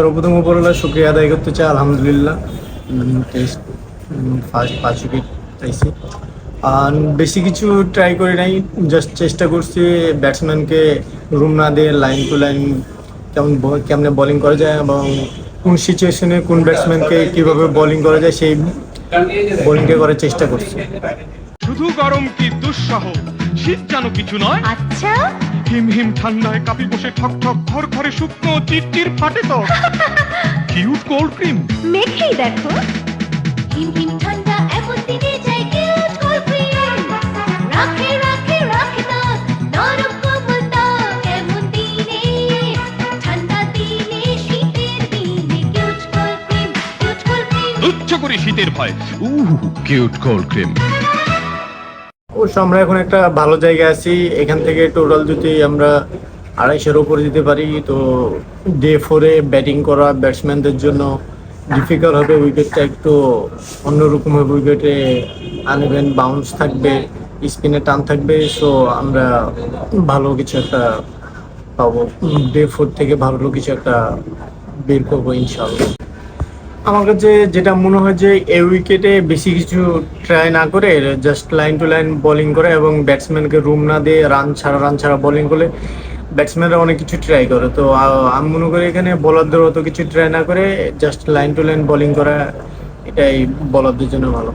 সর্বপ্রথম উপরওয়ালা শুক্রিয়া আদায় করতে চাই, আলহামদুলিল্লাহ। টেস্ট ফার্স্ট পাঁচ উইকেট পাইছি আর বেশি কিছু ট্রাই করি নাই জাস্ট চেষ্টা করছি ব্যাটসম্যানকে রুম না দিয়ে লাইন টু লাইন কেমন কেমনে বোলিং করা যায় এবং কোন সিচুয়েশনে কোন ব্যাটসম্যানকে কীভাবে বোলিং করা যায় সেই বোলিংকে করার চেষ্টা করছি। শুধু গরম কি দুঃসহ? শীত যেন কিছু নয়। আচ্ছা। হিম হিম ঠান্ডায় কাপি বসে ঠক ঠক ঘর ঘরে শুকনো চিরচির ফাটে তো। কিউট কোল্ড ক্রিম মেখেই দেখো। হিম হিম ঠান্ডা এমন দিনে যাই কিউট কোল্ড ক্রিম রাখে রাখে রাখে দাঁত নরম কোমল ত্বক এমন দিনে। ঠান্ডা দিনে শীতের দিনে cute cold cream cute cold cream তুচ্ছ করে শীতের ভয়। উহ কিউট কোল্ড ক্রিম অবশ্য আমরা এখন একটা ভালো জায়গায় আছি। এখান থেকে টোটাল যদি আমরা আড়াইশোর উপরে দিতে পারি, তো ডে ফোরে ব্যাটিং করা ব্যাটসম্যানদের জন্য ডিফিকাল্ট হবে উইকেটটা একটু অন্যরকম হবে উইকেটে আনইভেন বাউন্স থাকবে স্পিনে টান থাকবে সো আমরা ভালো কিছু একটা পাবো। ডে ফোর থেকে ভালো কিছু একটা বের করব ইনশাল্লাহ আমার কাছে যেটা মনে হয় যে এই উইকেটে বেশি কিছু ট্রাই না করে just line to line bowling করে এবং ব্যাটসম্যানকে রুম না দিয়ে রান ছাড়া রান ছাড়া বোলিং করলে ব্যাটসম্যানরা অনেক কিছু ট্রাই করে। তো আমি মনে করি এখানে বলারদের অত কিছু ট্রাই না করে just line to line bowling করা এটাই বলারদের জন্য ভালো।